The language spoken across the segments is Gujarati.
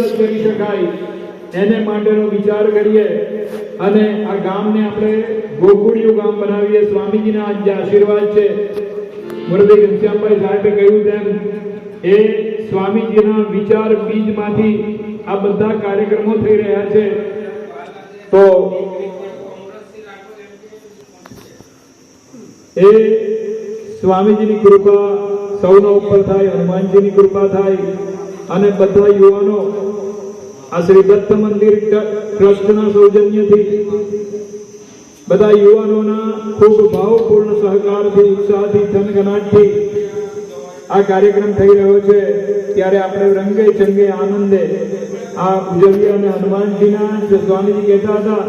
મદદ કરી શકાય. એને માટેનો વિચાર કરીએ અને આ ગામને આપણે ગોકુળિયું ગામ બનાવીએ. સ્વામીજીના આજ આશીર્વાદ છે મુરલી ઘનશ્યામભાઈ સાહેબે કહ્યું તેમ, એ સ્વામીજીના વિચાર બીજમાંથી આ બધા કાર્યક્રમો થઈ રહ્યા છે. તો એ સ્વામીજીની કૃપા સૌના ઉપર થાય, હનુમાનજીની કૃપા થાય અને બધા યુવાનો આ શ્રી દત્ત મંદિર ટ્રસ્ટના સૌજન્યથી બધા યુવાનોના ખૂબ ભાવપૂર્ણ સહકારથી, ઉત્સાહથી થનગનાટથી આ કાર્યક્રમ થઈ રહ્યો છે. ત્યારે આપણે રંગે ચંગે આનંદે આ ઉજવીએ અને હનુમાનજીના જે સ્વામીજી કહેતા હતા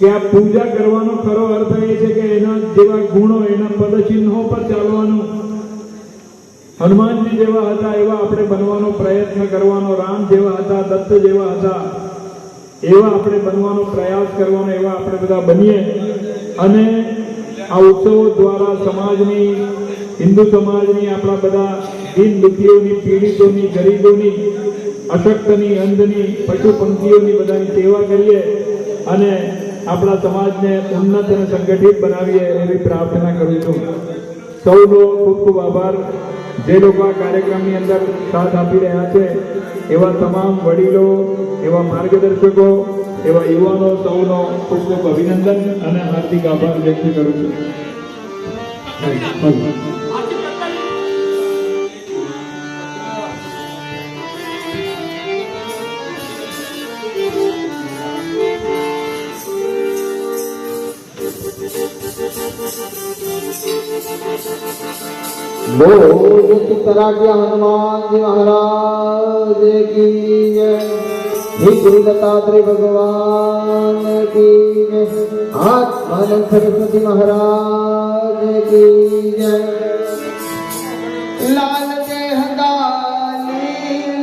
કે આ પૂજા કરવાનો ખરો અર્થ એ છે કે એના જેવા ગુણો, એના પદચિહ્નો પર ચાલવાનું હનુમાનજી જેવા હતા, એવા આપણે બનવાનો પ્રયત્ન કરવાનો, રામ જેવા હતા, દત્ત જેવા હતા, એવા આપણે બનવાનો પ્રયાસ કરવાનો, એવા આપણે બધા બનીએ. અને આ ઉત્સવો દ્વારા સમાજની, હિન્દુ સમાજની, આપણા બધા દિન દુખીઓની, પીડિતોની, ગરીબોની, અશક્તની, અંધની પશુ પંખીઓની બધાની સેવા કરીએ અને આપણા સમાજને ઉન્નત અને સંગઠિત બનાવીએ એવી પ્રાર્થના કરું છું. સૌનો ખૂબ ખૂબ આભાર. જે લોકો આ કાર્યક્રમની અંદર સાથ આપી રહ્યા છે, એવા તમામ વડીલો, એવા માર્ગદર્શકો, એવા યુવાનો, સૌનો ખૂબ ખૂબ અભિનંદન અને હાર્દિક આભાર વ્યક્ત કરું છું. તરાટિયા હનુમાનજી મહારાજ કી જય હે ગુરુ દત્તાત્રેય ભગવાન કી જય આત્માનંદ સરસ્વતી મહારાજ કી જય લાલ દેહ ગાલીન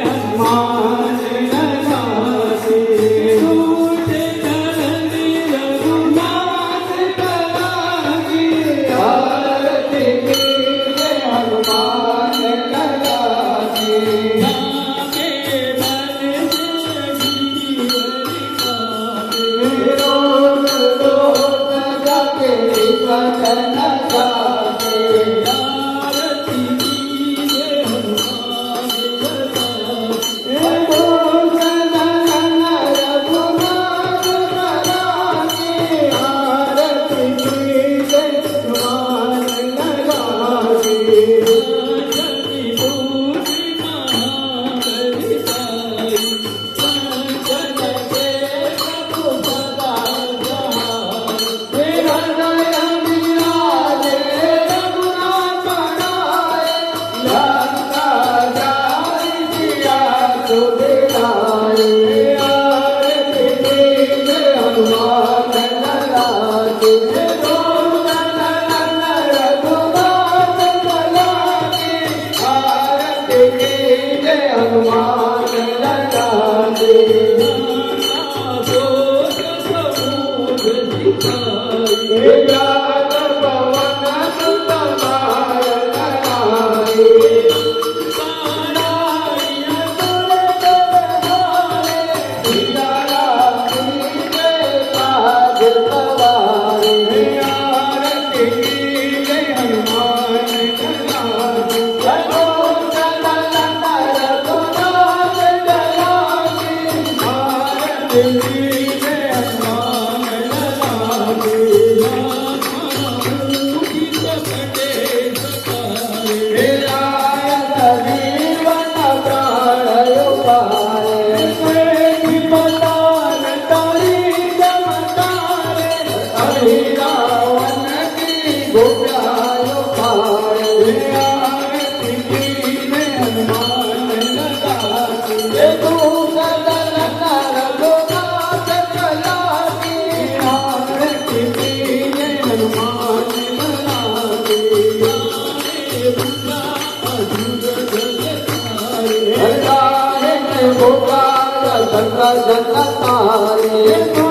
Yeah. ધન્ન જન્નત તારી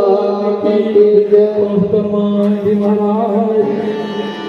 મારી મહારાજ